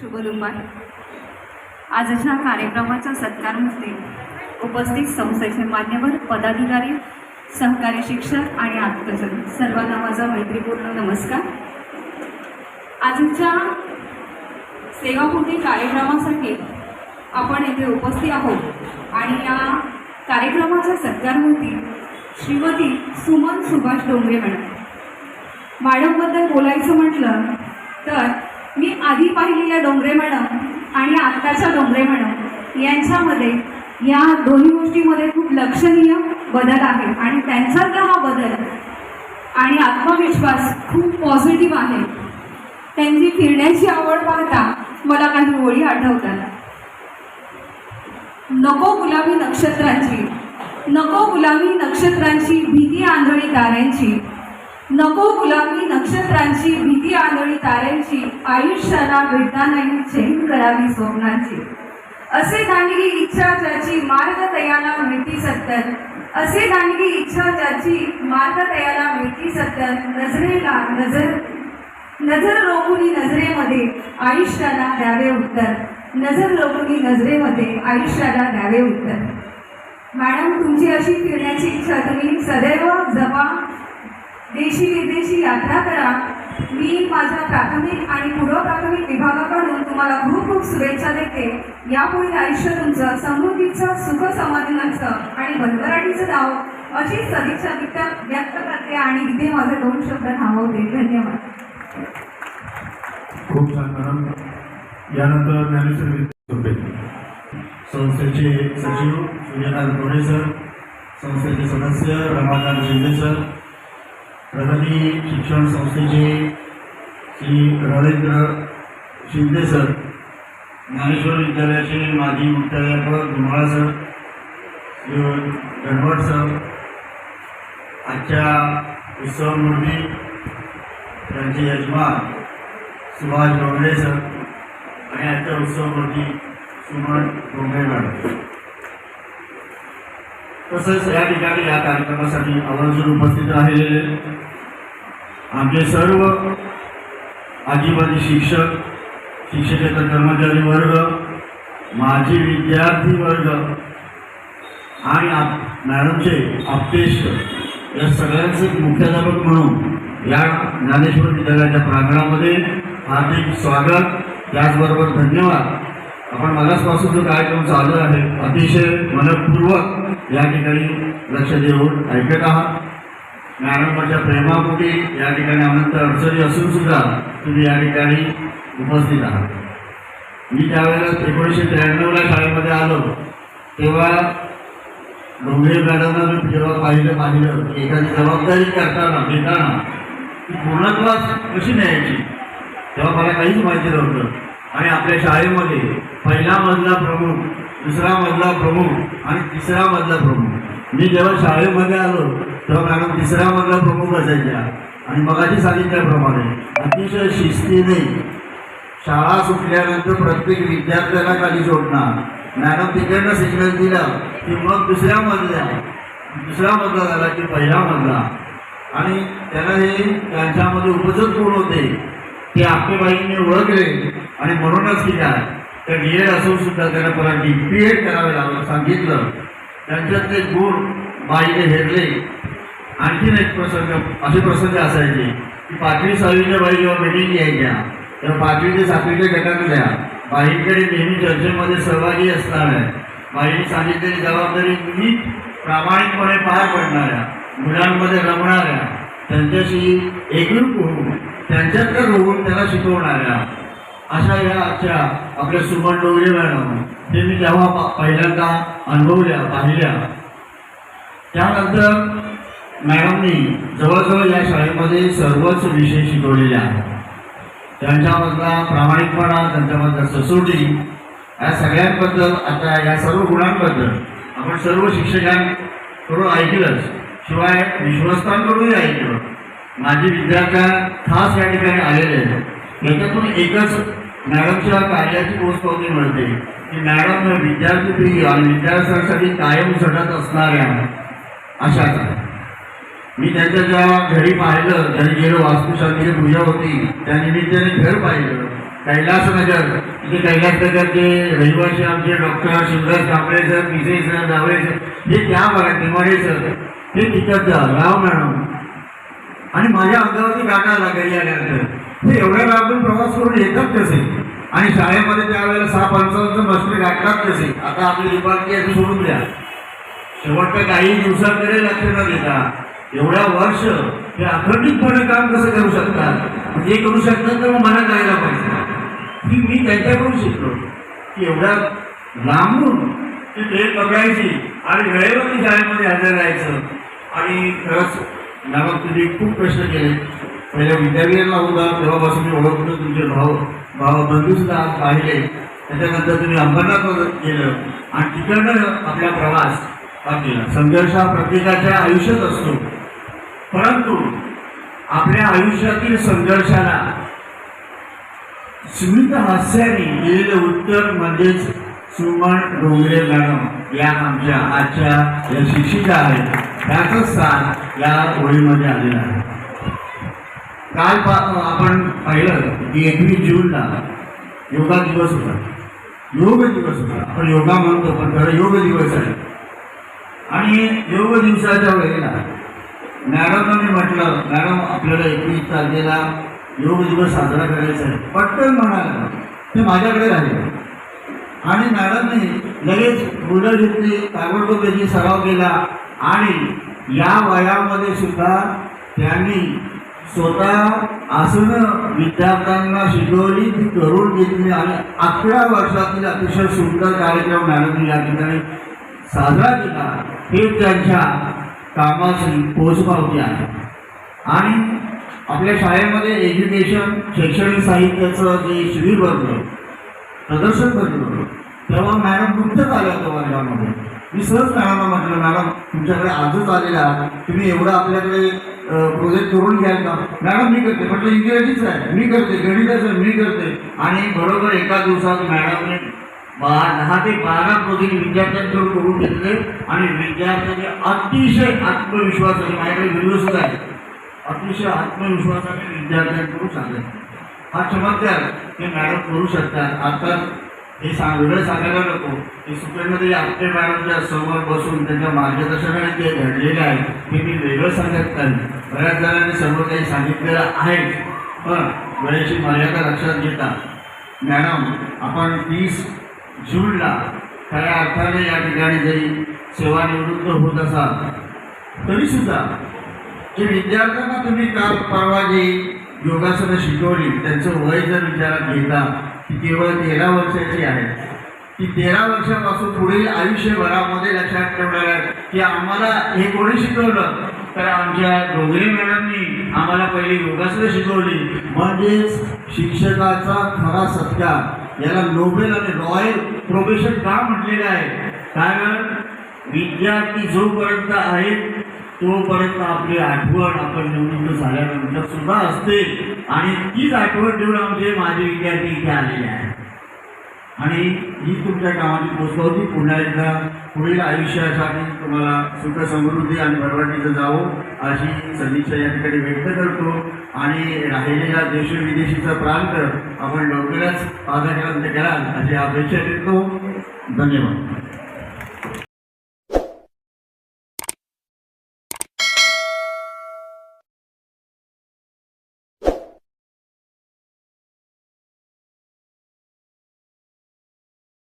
शुभ दुपार आजच्या कार्यक्रमाच्या सत्कारमध्ये उपस्थित संस्थेचे मान्यवर पदाधिकारी सहकारी शिक्षक आणि आत्मजन सर्वांना माझा मैत्रीपूर्ण नमस्कार. आजच्या सेवापूर्ती कार्यक्रमासाठी आपण येथे उपस्थित आहोत आणि या कार्यक्रमाच्या सत्कारमूर्ती श्रीमती सुमन सुभाष डोंगरे मॅडम. मॅडमबद्दल बोलायचं म्हटलं तर मी आधी पाहिलेल्या डोंगरे मॅडम आणि आत्ताच्या डोंगरे मॅडम यांच्यामध्ये या दोन्ही गोष्टीमध्ये खूप लक्षणीय बदल आहे. आणि त्यांच्यातला हा बदल आणि आत्मविश्वास खूप पॉझिटिव्ह आहे त्यांची फिरण्याची आवड पाहता मला काही ओळी आठवतात. नको गुलाबी नक्षत्रांची नको गुलाबी नक्षत्रांची भीती आंधळी ताऱ्यांची नको गुलाबी नक्षत्रांची भीती आंधळी ताऱ्यांची आयुष्याला भेटता नाही चैन करावी स्वप्नांची. असे दांडगी इच्छा ज्याची मार्ग तयाला मिळती सत्तर असे दांडगी इच्छा ज्याची मार्ग तयाला मिळती सत्तर नजरेला नजर नजर रोखुनी नजरेमध्ये आयुष्याला द्यावे उत्तर. नजर रोखुनी नजरेमध्ये आयुष्याला द्यावे उत्तर. मॅडम तुमची अशी फिरण्याची इच्छा तुम्ही सदैव जपा. देशी विदेशी यात्रा करा. मी माझ्या प्राथमिक आणि पूर्व प्राथमिक विभागाकडून तुम्हाला खूप खूप शुभेच्छा देते. यापुढील आयुष्य तुमचं समृद्धीचं सुख समाधानाचं आणि भरभराटीचं नाव अशी सदिच्छा व्यक्त व्यक्त करते आणि इथे माझे दोन शब्द थांबवते. धन्यवाद. खूप छान मॅडम. यानंतर ज्ञानेश्वर संस्थेचे सचिव सूर्यकांत कोडे सर. संस्थेचे सदस्य रमाकांत शिंदे सर. प्रगती शिक्षण संस्थेचे श्री रवींद्र शिंदे सर ज्ञानेश्वर विद्यालयाचे माजी मुख्याध्यापक धुमाळा सर श्री गणवट सर आजच्या उत्सवमूर्ती त्यांचे यजमान सुभाष डोंगरे सर आणि आजच्या उत्सवामध्ये सुमन डोंगरे मॅडम. तसंच या ठिकाणी या कार्यक्रमासाठी आवर्जून उपस्थित राहिलेले आमचे सर्व आजीबाजी शिक्षक शिक्षकेतर कर्मचारी वर्ग माजी विद्यार्थी वर्ग आणि आप मॅडमचे आप्तेष्ट या सगळ्यांचे मुख्याध्यापक म्हणून या ज्ञानेश्वर विद्यालयाच्या प्रांगणामध्ये हार्दिक स्वागत. त्याचबरोबर धन्यवाद. आपण मगासपासून जो कार्यक्रम चालू आहे अतिशय मनपूर्वक या ठिकाणी लक्ष देऊन ऐकत आहात. मॅडमच्या प्रेमापोटी या ठिकाणी अनंत अडचणी असून सुद्धा तुम्ही या ठिकाणी उपस्थित आहात. मी त्यावेळेला एकोणीसशे त्र्याण्णवला शाळेमध्ये आलो तेव्हा डोंगरे मॅडमला मी जेव्हा पाहिलं पाहिलं की एखादी जबाबदारी करताना घेताना ती पूर्णत्वास कशी न्यायची? तेव्हा मला काहीच माहिती नव्हतं. आणि आपल्या शाळेमध्ये पहिला मधला प्रमुख दुसरा मजला प्रमुख आणि तिसरा मधला प्रमुख. मी जेव्हा शाळेमध्ये आलो तेव्हा मॅडम तिसरा मधला प्रमुख असायच्या. आणि मगाशी सांगितल्याप्रमाणे अतिशय शिस्तीने शाळा सुटल्यानंतर प्रत्येक विद्यार्थ्याला खाली सोडणार मॅडम तिकडनं सिग्नल दिलं की मग दुसऱ्या मधल्या दुसरा मधला झाला की पहिला मधला. आणि त्याला हे त्यांच्यामध्ये उपजत कोण होते ते आपेबाईंनी ओळखले. आणि म्हणूनच की काय त्या डी असून सुद्धा त्यांना परत क्रिएट पी करावे लागलं सांगितलं. त्यांच्यातले गुण बाईने हेरले आणखीन एक प्रसंग असे प्रसंग असायचे की पाचवी सहावीच्या बाई जेव्हा मिटिंग यायच्या तेव्हा पाचवी ते सातवीच्या गटातल्या बाईंकडे नेहमी चर्चेमध्ये सहभागी असणाऱ्या बाईंनी सांगितलेली जबाबदारी मी प्रामाणिकपणे पार पडणाऱ्या मुलांमध्ये रमणाऱ्या त्यांच्याशी एकरूप होऊन त्यांच्यातलं रोवून त्याला शिकवणाऱ्या अशा या आजच्या आपल्या सुमन डोंगरे मॅडम हे मी जेव्हा पा- पहिल्यांदा अनुभवल्या पाहिल्या. त्यानंतर मॅडमनी जवळजवळ या शाळेमध्ये सर्वच विषय शिकवलेले आहेत. त्यांच्यामधला प्रामाणिकपणा त्यांच्यामधला ससोटी या सगळ्यांबद्दल आता या सर्व गुणांबद्दल आपण सर्व शिक्षकांकडून ऐकलंच. शिवाय विश्वस्तांकडूनही ऐकलं. माझी विद्यार्थ्या खास या ठिकाणी आलेले आहेत. याच्यातून एकच मॅडमच्या कार्याची पोस्टपवती म्हणते की मॅडम विद्यार्थी आणि विद्यार्थ्यांसाठी कायम झटत असणाऱ्या अशाच मी त्यांच्या ज्या घरी पाहिलं घरी गेलो वास्तुशांतीची पूजा होती त्या निमित्ताने घर पाहिलं. कैलासनगर. इथे कैलासनगरचे रहिवासी आमचे doctor Shivraj Kamble sir Pise sir Jawale sir हे त्या भागात निमाडे सर हे तिकडचं राव मॅडम. आणि माझ्या अंगावरती गाठा आला घरी आल्यानंतर ते एवढ्या लांबून प्रवास करून येतात कसे? आणि शाळेमध्ये त्यावेळेला सहा पंचावन्न मास्टर गाठतात कसे? आता आपली विभागीय असं सोडून द्या. शेवटच्या काही दिवसांकडे लक्ष न देता एवढ्या वर्ष हे अखंडितपणे काम कसं करू शकतात? म्हणजे करू शकतात तर मग मला जायला पाहिजे. की मी त्यांच्याकडून शिकलो. की एवढ्या लांबून ती ट्रेन पकडायची आणि वेळेवर शाळेमध्ये हजर राहायचं. आणि खरंच मॅडम तुम्ही खूप प्रश्न केले. पहिल्या विद्यालयाला होता तेव्हापासून मी ओळखतो तुमचे भाव भाव बंधूसुद्धा पाहिले. त्याच्यानंतर तुम्ही अंबरनाथ केलं आणि तिकडनं आपला प्रवास हा केला. संघर्ष हा प्रत्येकाच्या आयुष्यात असतो. परंतु आपल्या आयुष्यातील संघर्षाला स्मित हास्याने दिलेलं उत्तर म्हणजेच सुमन डोंगरे मॅडम या आमच्या आजच्या या शिक्षिका आहेत. त्याचंच स्थान या ओळीमध्ये आलेलं आहे. काल पा- आपण पाहिलं की एकवीस जूनला योगा दिवस होता. योग दिवस होता. आपण योगा म्हणतो पण खरं योग दिवस आहे. आणि योग दिवसाच्या वेळेला मॅडमने म्हटलं मॅडम आपल्याला एकवीस तारखेला योग दिवस साजरा करायचा आहे. पटकन म्हणाला. ते माझ्याकडे राहिले आणि मॅडमने लगेच मुलं घेतली ताबडतोब त्याची सराव केला. आणि या वयामध्ये सुद्धा त्यांनी स्वतः आसनं विद्यार्थ्यांना शिकवली ती करून घेतली आणि अकरा वर्षातील अतिशय सुंदर कार्यक्रम मॅडमने या ठिकाणी साजरा केला. हे त्यांच्या कामाची पोचपावती आहे. आणि आपल्या शाळेमध्ये एज्युकेशन शैक्षणिक साहित्याचं जे शिबिर भरलं प्रदर्शन भरलं तेव्हा मॅडम नुकतंच आल्या होत्या वर्गामध्ये. मी सहज मॅडमला म्हटलं मॅडम तुमच्याकडे आजच आलेला तुम्ही एवढं आपल्याकडे प्रोजेक्ट करून घ्याल का? मॅडम मी करते. म्हटलं इंग्रजीच आहे. मी करते. गणिताचं मी करते. आणि बरोबर एका दिवसात मॅडमने बा दहा ते बारा प्रोजेक्ट विद्यार्थ्यांकडून करून घेतले आणि विद्यार्थ्यांचे अतिशय आत्मविश्वासाने माझ्याकडे व्हिडिओ सुद्धा आहे. अतिशय आत्मविश्वासाने विद्यार्थ्यांकडून सांगत हा चमत्कार हे मॅडम करू शकतात. आता हे सांग वेगळं सांगायला नको. हे सुप्रेमध्ये आपटे मॅडमच्या समोर बसून त्यांच्या मार्गदर्शनाने जे घडलेलं आहे ते मी वेगळं सांगत नाही. बऱ्याच जणांनी सर्व काही सांगितलेलं आहे. पण वेळेची मर्यादा लक्षात घेता. मॅडम आपण तीस जूनला खऱ्या अर्थाने या ठिकाणी जरी सेवानिवृत्त होत असाल तरीसुद्धा जे विद्यार्थ्यांना तुम्ही काल परवा जी योगासनं शिकवली त्यांचं वय जर विचारात घेता ती केवळ तेरा वर्षाची आहे. ती तेरा वर्षापासून पुढील आयुष्यभरामध्ये लक्षात ठेवणार आहे की आम्हाला हे कोणी शिकवलं? तर आमच्या डोंगरे मॅडमनी आम्हाला पहिली योगासनं शिकवली. म्हणजेच शिक्षकाचा खरा सत्कार. याला नोबेल आणि रॉयल प्रोफेशन का म्हटलेलं आहे? कारण विद्यार्थी जोपर्यंत आहेत तोपर्यंत आपली आठवण आपण निवडणूक झाल्यानंतर सुद्धा असते. आणि तीच आठवण ठेवून म्हणजे माझे विद्यार्थी इथे आलेले आहेत. आणि ही तुमच्या कामाची पोचपावती पुन्हा एकदा पुढील आयुष्यासाठी तुम्हाला सुख समृद्धी आणि भरभराटीचं जावं अशी सदिच्छा या ठिकाणी व्यक्त करतो. आणि राहिलेल्या देश विदेशीचा प्रांत आपण लवकरच पादाक्रांत कराल अशी अपेक्षा देतो धन्यवाद.